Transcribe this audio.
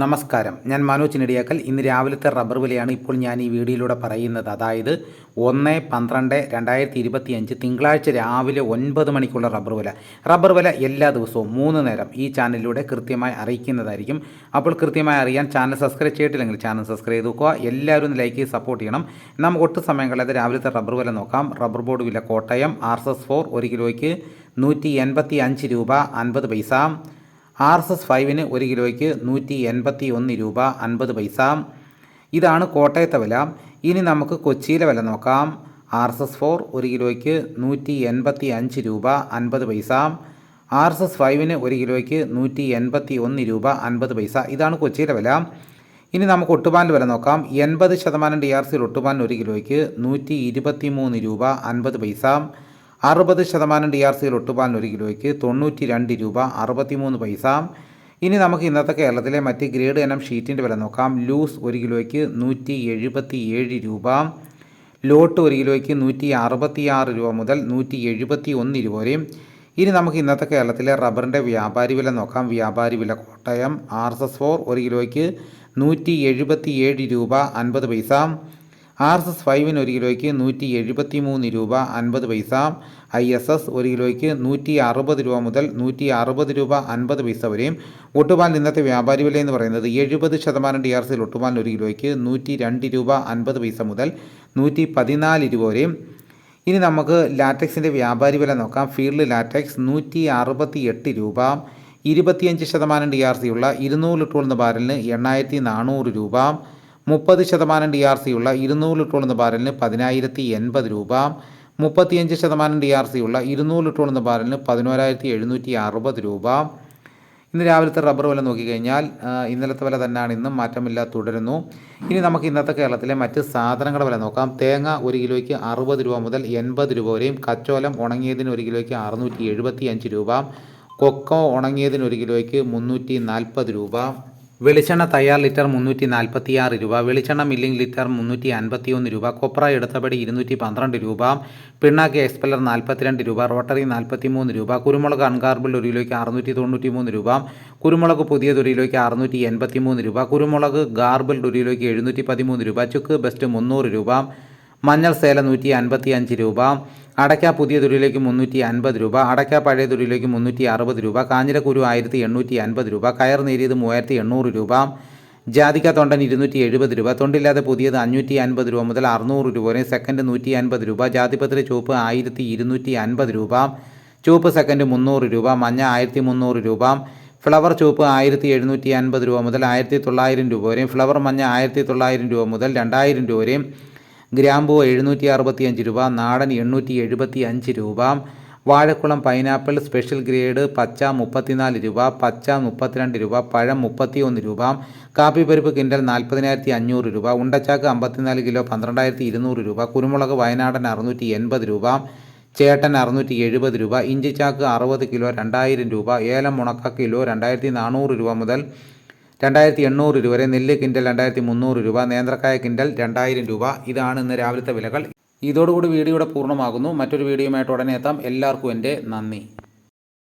നമസ്കാരം. ഞാൻ മനോജ് നെടിയാക്കൽ ഇന്ന് രാവിലത്തെ റബ്ബർ വിലയാണ് ഇപ്പോൾ ഞാൻ ഈ വീഡിയോയിലൂടെ പറയുന്നത്. അതായത് ഒന്ന് പന്ത്രണ്ട് രണ്ടായിരത്തി ഇരുപത്തി അഞ്ച് തിങ്കളാഴ്ച രാവിലെ ഒൻപത് മണിക്കുള്ള റബ്ബർ വില. റബ്ബർ വില എല്ലാ ദിവസവും മൂന്ന് നേരം ഈ ചാനലിലൂടെ കൃത്യമായി അറിയിക്കുന്നതായിരിക്കും. അപ്പോൾ കൃത്യമായി അറിയാൻ ചാനൽ സബ്സ്ക്രൈബ് ചെയ്തിട്ടില്ലെങ്കിൽ ചാനൽ സബ്സ്ക്രൈബ് ചെയ്ത് നോക്കുക എല്ലാവരും ലൈക്ക് ചെയ്ത് സപ്പോർട്ട് ചെയ്യണം. നമുക്ക് ഒട്ടും സമയം കളയാതെ രാവിലത്തെ റബ്ബർ വില നോക്കാം. റബ്ബർ ബോർഡ് വില Kottayam R S S four ഒരു കിലോയ്ക്ക് നൂറ്റി എൺപത്തി അഞ്ച് രൂപ അൻപത് പൈസ. ആർ എസ് എസ് ഫൈവിന് ഒരു കിലോയ്ക്ക് നൂറ്റി എൺപത്തി ഒന്ന് രൂപ അൻപത് പൈസ. ഇതാണ് കോട്ടയത്തെ വില. ഇനി നമുക്ക് കൊച്ചിയിലെ വില നോക്കാം. ആർ എസ് എസ് ഫോർ ഒരു കിലോയ്ക്ക് നൂറ്റി എൺപത്തി അഞ്ച് രൂപ അൻപത് പൈസ. ആർ എസ് എസ് ഫൈവിന് ഒരു കിലോയ്ക്ക് നൂറ്റി എൺപത്തി ഒന്ന് രൂപ അൻപത് പൈസ. ഇതാണ് കൊച്ചിയിലെ വില. ഇനി നമുക്ക് ഒട്ടുപാലിന്റെ വില നോക്കാം. എൺപത് ശതമാനം ഡി ആർ സിയിൽ ഒട്ടുപാലിന് ഒരു കിലോയ്ക്ക് നൂറ്റി ഇരുപത്തി മൂന്ന് രൂപ അൻപത് പൈസ. അറുപത് ശതമാനം ഡി ആർ സിയിൽ ഒട്ടുപാലിന് ഒരു കിലോയ്ക്ക് തൊണ്ണൂറ്റി രണ്ട് രൂപ അറുപത്തിമൂന്ന് പൈസ. ഇനി നമുക്ക് ഇന്നത്തെ കേരളത്തിലെ മറ്റ് ഗ്രേഡ് ഇനം ഷീറ്റിന്റെ വില നോക്കാം. ലൂസ് ഒരു കിലോയ്ക്ക് നൂറ്റി എഴുപത്തി ഏഴ് രൂപ. ലോട്ട് ഒരു കിലോയ്ക്ക് നൂറ്റി അറുപത്തിയാറ് രൂപ മുതൽ നൂറ്റി എഴുപത്തി ഒന്ന് രൂപ വരെയും ഇനി നമുക്ക് ഇന്നത്തെ കേരളത്തിലെ റബ്ബറിന്റെ വ്യാപാരി വില നോക്കാം. വ്യാപാരി വില Kottayam. R S S four ഒരു കിലോയ്ക്ക് നൂറ്റി എഴുപത്തി ഏഴ് രൂപ അൻപത് പൈസ. ആർ എസ് എസ് ഫൈവിന് ഒരു കിലോയ്ക്ക് നൂറ്റി എഴുപത്തി മൂന്ന് രൂപ അൻപത് പൈസ ഐ എസ് എസ് ഒരു കിലോയ്ക്ക് നൂറ്റി അറുപത് രൂപ മുതൽ നൂറ്റി അറുപത് രൂപ അൻപത് പൈസ വരെയും. ഒട്ടുപാലിന് ഇന്നത്തെ വ്യാപാരി വില എന്ന് പറയുന്നത് എഴുപത് ശതമാനം ഡി ആർ സിയിൽ ഒട്ടുപാലിന് ഒരു കിലോയ്ക്ക് നൂറ്റി രണ്ട് രൂപ അൻപത് പൈസ മുതൽ നൂറ്റി പതിനാല് രൂപ വരെയും. ഇനി നമുക്ക് ലാറ്റക്സിന്റെ വ്യാപാരി വില നോക്കാം. ഫീൽഡ് ലാറ്റക്സ് നൂറ്റി അറുപത്തി എട്ട് രൂപ ഇരുപത്തിയഞ്ച് ശതമാനം ഡി ആർ സി ഉള്ള ഇരുന്നൂറ് ലിറ്റർ എന്ന ബാരലിന് എണ്ണായിരത്തി നാനൂറ് രൂപ മുപ്പത് ശതമാനം ഡി ആർ സി ഉള്ള ഇരുന്നൂറ് ലിറ്റർ എന്ന ബാരലിന് പതിനായിരത്തി എൺപത് രൂപ. മുപ്പത്തിയഞ്ച് ശതമാനം ഡി ആർ സി ഉള്ള ഇരുന്നൂറ് ലിറ്റർ എന്ന ബാരലിന് പതിനോരായിരത്തി എഴുന്നൂറ്റി അറുപത് രൂപ. ഇന്ന് രാവിലത്തെ റബ്ബർ വില നോക്കിക്കഴിഞ്ഞാൽ ഇന്നലത്തെ വില തന്നെയാണ് ഇന്നും മാറ്റമില്ല തുടരുന്നു. ഇനി നമുക്ക് ഇന്നത്തെ കേരളത്തിലെ മറ്റ് സാധനങ്ങളുടെ വില നോക്കാം. തേങ്ങ ഒരു കിലോയ്ക്ക് അറുപത് രൂപ മുതൽ എൺപത് രൂപ വരെയും കച്ചോലം ഉണങ്ങിയതിന് ഒരു കിലോയ്ക്ക് അറുന്നൂറ്റി എഴുപത്തി അഞ്ച് രൂപ കൊക്കോ ഉണങ്ങിയതിന് ഒരു കിലോയ്ക്ക് മുന്നൂറ്റി നാൽപ്പത് രൂപ. വെളിച്ചെണ്ണ തയ്യാർ ലിറ്റർ മുന്നൂറ്റി നാൽപ്പത്തി ആറ് രൂപ വെളിച്ചെണ്ണ മില്ലിംഗ് ലിറ്റർ മുന്നൂറ്റി അൻപത്തി ഒന്ന് രൂപ കൊപ്ര എടുത്തപടി ഇരുന്നൂറ്റി പന്ത്രണ്ട് രൂപ പിണ്ണാക്ക് എക്സ്പെല്ലർ നാൽപ്പത്തിരണ്ട് രൂപ റോട്ടറി നാൽപ്പത്തി മൂന്ന് രൂപ കുരുമുളക് അൺകാർബിൾ ഒരു കിലോയ്ക്ക് അറുന്നൂറ്റി തൊണ്ണൂറ്റി മൂന്ന് രൂപ കുരുമുളക് പുതിയത് ഒരു കിലോയ്ക്ക് അറുന്നൂറ്റി എൺപത്തി മൂന്ന് രൂപ കുരുമുളക് ഗാർബിൾഡ് ഒരു കിലോയ്ക്ക് എഴുന്നൂറ്റി പതിമൂന്ന് രൂപ ചുക്ക് ബെസ്റ്റ് മുന്നൂറ് രൂപ മഞ്ഞൾ സേല നൂറ്റി അൻപത്തി അഞ്ച് രൂപ അടയ്ക്ക പുതിയ തുരിയിലേക്ക് മുന്നൂറ്റി അൻപത് രൂപ അടയ്ക്ക പഴയ തുരിയിലേക്ക് മുന്നൂറ്റി അറുപത് രൂപ കാഞ്ഞിരക്കുരു ആയിരത്തി എണ്ണൂറ്റി അൻപത് രൂപ കയർ നേരിയത് മൂവായിരത്തി എണ്ണൂറ് രൂപ ജാതിക്ക തൊണ്ടൻ ഇരുന്നൂറ്റി എഴുപത് രൂപ തൊണ്ടില്ലാതെ പുതിയത് അഞ്ഞൂറ്റി അൻപത് രൂപ മുതൽ അറുന്നൂറ് രൂപ വരെ സെക്കൻഡ് നൂറ്റി അൻപത് രൂപ ജാതിപത്രി ചുവപ്പ് ആയിരത്തി ഇരുന്നൂറ്റി അൻപത് രൂപ ചുവപ്പ് സെക്കൻഡ് മുന്നൂറ് രൂപ മഞ്ഞ ആയിരത്തി മുന്നൂറ് രൂപ ഫ്ലവർ ചുവപ്പ് ആയിരത്തി എഴുന്നൂറ്റി അൻപത് രൂപ മുതൽ ആയിരത്തി തൊള്ളായിരം രൂപ വരെയും ഫ്ലവർ മഞ്ഞ ആയിരത്തി തൊള്ളായിരം രൂപ മുതൽ രണ്ടായിരം രൂപ വരെയും ഗ്രാമ്പൂ എഴുന്നൂറ്റി അറുപത്തി അഞ്ച് രൂപ നാടൻ എണ്ണൂറ്റി എഴുപത്തി അഞ്ച് രൂപ വാഴക്കുളം പൈനാപ്പിൾ സ്പെഷ്യൽ ഗ്രേഡ് പച്ച മുപ്പത്തിനാല് രൂപ പച്ച മുപ്പത്തിരണ്ട് രൂപ പഴം മുപ്പത്തി ഒന്ന് രൂപ കാപ്പിപ്പരിപ്പ് കിൻഡൽ നാൽപ്പതിനായിരത്തി അഞ്ഞൂറ് രൂപ ഉണ്ടച്ചാക്ക് അമ്പത്തിനാല് കിലോ പന്ത്രണ്ടായിരത്തി ഇരുന്നൂറ് രൂപ കുരുമുളക് വയനാടൻ അറുന്നൂറ്റി എൺപത് രൂപ ചേട്ടൻ അറുന്നൂറ്റി എഴുപത് രൂപ ഇഞ്ചിച്ചാക്ക് അറുപത് കിലോ രണ്ടായിരം രൂപ ഏലം മുണക്ക കിലോ രണ്ടായിരത്തി നാനൂറ് രൂപ മുതൽ രണ്ടായിരത്തി എണ്ണൂറ് രൂപ വരെ നെല്ല് കിൻഡൽ രണ്ടായിരത്തി മുന്നൂറ് രൂപ നേന്ത്രക്കായ കിൻഡൽ രണ്ടായിരം രൂപ. ഇതാണ് ഇന്ന് രാവിലത്തെ വിലകൾ. ഇതോടുകൂടി വീഡിയോയുടെ പൂർണമാകുന്നു. മറ്റൊരു വീഡിയോയുമായിട്ട് ഉടനെ എത്താം. എല്ലാവർക്കും എന്റെ നന്ദി.